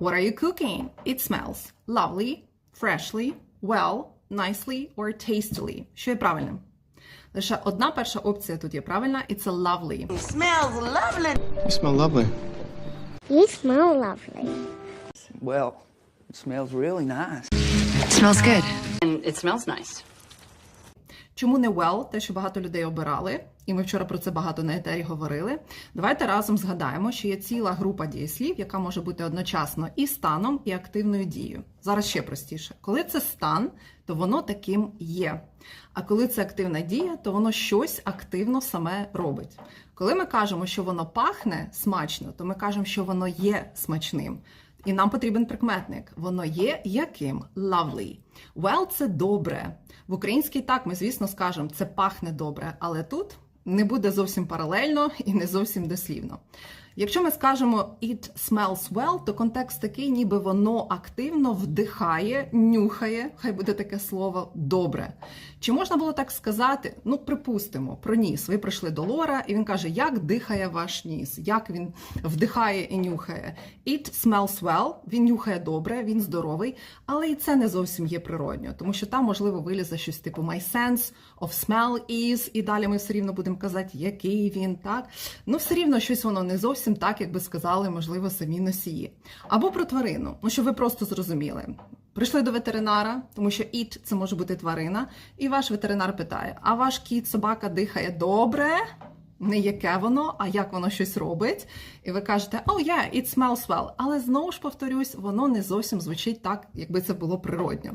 What are you cooking? It smells lovely, freshly, well, nicely or tastily. Що є правильним? Лише одна перша опція тут є правильна, і це lovely. Smells lovely. You smell lovely. You smell lovely. Well, it smells really nice. Smells good. And it smells nice. Чому не well, те, що багато людей обирали, і ми вчора про це багато на етері говорили. Давайте разом згадаємо, що є ціла група дієслів, яка може бути одночасно і станом, і активною дією. Зараз ще простіше. Коли це стан, то воно таким є. А коли це активна дія, то воно щось активно саме робить. Коли ми кажемо, що воно пахне смачно, то ми кажемо, що воно є смачним. І нам потрібен прикметник. Воно є яким? Lovely. Well – це добре. В українській так ми, звісно, скажемо, це пахне добре, але тут не буде зовсім паралельно і не зовсім дослівно. Якщо ми скажемо it smells well, то контекст такий, ніби воно активно вдихає, нюхає, хай буде таке слово добре. Чи можна було так сказати? Ну, припустимо, про ніс. Ви прийшли до Лора, і він каже, як дихає ваш ніс, як він вдихає і нюхає. It smells well, він нюхає добре, він здоровий, але і це не зовсім є природньо, тому що там, можливо, вилізе щось типу my sense of smell is, і далі ми все рівно будемо казати, який він, так? Ну, все рівно щось воно не зовсім так, як би сказали, можливо, самі носії. Або про тварину, ну щоб ви просто зрозуміли. Прийшли до ветеринара, тому що іт – це може бути тварина, і ваш ветеринар питає: а ваш кіт, собака дихає добре? Не яке воно, а як воно щось робить. І ви кажете, oh yeah, it smells well. Але знову ж повторюсь, воно не зовсім звучить так, якби це було природньо.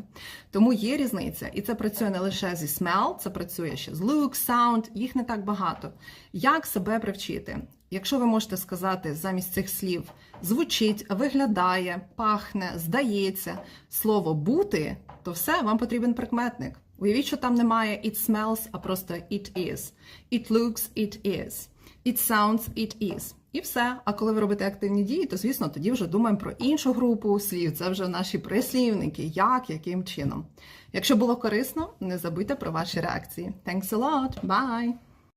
Тому є різниця, і це працює не лише зі smell, це працює ще з look, sound, їх не так багато. Як себе привчити? Якщо ви можете сказати замість цих слів звучить, виглядає, пахне, здається слово бути, то все, вам потрібен прикметник. Уявіть, що там немає it smells, а просто it is. It looks, it is. It sounds, it is. І все. А коли ви робите активні дії, то звісно тоді вже думаємо про іншу групу слів. Це вже наші прислівники, як, яким чином. Якщо було корисно, не забудьте про ваші реакції. Thanks a lot. Bye!